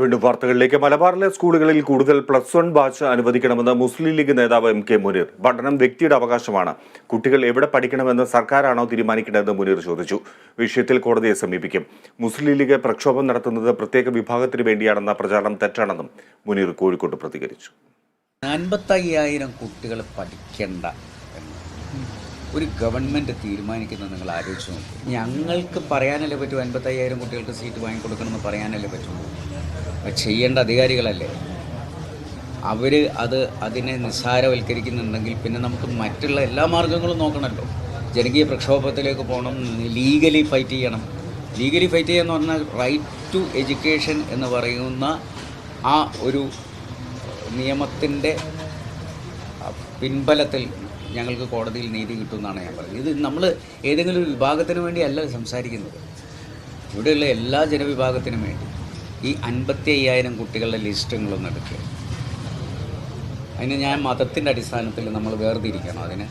വീണ്ടും വാർത്തകളിലേക്ക്. മലബാറിലെ സ്കൂളുകളിൽ കൂടുതൽ പ്ലസ് വൺ ബാച്ച് അനുവദിക്കണമെന്ന് മുസ്ലിം ലീഗ് നേതാവ് എം കെ മുനീർ. പഠനം വ്യക്തിയുടെ അവകാശമാണ്. കുട്ടികൾ എവിടെ പഠിക്കണമെന്ന് സർക്കാരാണോ തീരുമാനിക്കേണ്ടതെന്ന് മുനീർ ചോദിച്ചു. വിഷയത്തിൽ കോടതിയെ സമീപിക്കും. മുസ്ലിം ലീഗ് പ്രക്ഷോഭം നടത്തുന്നത് പ്രത്യേക വിഭാഗത്തിന് വേണ്ടിയാണെന്ന പ്രചാരണം തെറ്റാണെന്നും മുനീർ കോഴിക്കോട്ട് പ്രതികരിച്ചു. അൻപത്തയ്യായിരം കുട്ടികൾ പഠിക്കേണ്ട ഒരു ഗവൺമെന്റ് തീരുമാനിക്കുന്നത് നിങ്ങൾ ആലോചിച്ച് നോക്കും. ഞങ്ങൾക്ക് പറയാനല്ലേ പറ്റൂ അൻപത്തയ്യായിരം കുട്ടികൾക്ക് സീറ്റ് വാങ്ങിക്കൊടുക്കണമെന്ന് പറയാനല്ലേ പറ്റുള്ളൂ ചെയ്യേണ്ട അധികാരികളല്ലേ? അവർ അത് അതിനെ നിസ്സാരവൽക്കരിക്കുന്നുണ്ടെങ്കിൽ പിന്നെ നമുക്ക് മറ്റുള്ള എല്ലാ മാർഗങ്ങളും നോക്കണമല്ലോ ജനകീയ പ്രക്ഷോഭത്തിലേക്ക് പോകണം ലീഗലി ഫൈറ്റ് ചെയ്യണം. ലീഗലി ഫൈറ്റ് ചെയ്യുക എന്ന് പറഞ്ഞാൽ റൈറ്റ് ടു എഡ്യൂക്കേഷൻ എന്ന് പറയുന്ന ആ ഒരു നിയമത്തിന്റെ പിൻബലത്തിൽ ഞങ്ങൾക്ക് കോടതിയിൽ നീതി കിട്ടുമെന്നാണ് ഞാൻ പറയുന്നത് ഇത് നമ്മൾ ഏതെങ്കിലും ഒരു വിഭാഗത്തിന് വേണ്ടിയല്ല സംസാരിക്കുന്നത്. ഇവിടെയുള്ള എല്ലാ ജനവിഭാഗത്തിനും വേണ്ടി ഈ അൻപത്തി അയ്യായിരം കുട്ടികളുടെ ലിസ്റ്റ് നിങ്ങളൊന്ന് എടുക്കുക. അതിന് ഞാൻ മതത്തിന്റെ അടിസ്ഥാനത്തിൽ നമ്മൾ വേർതിരിക്കണം അതിന്.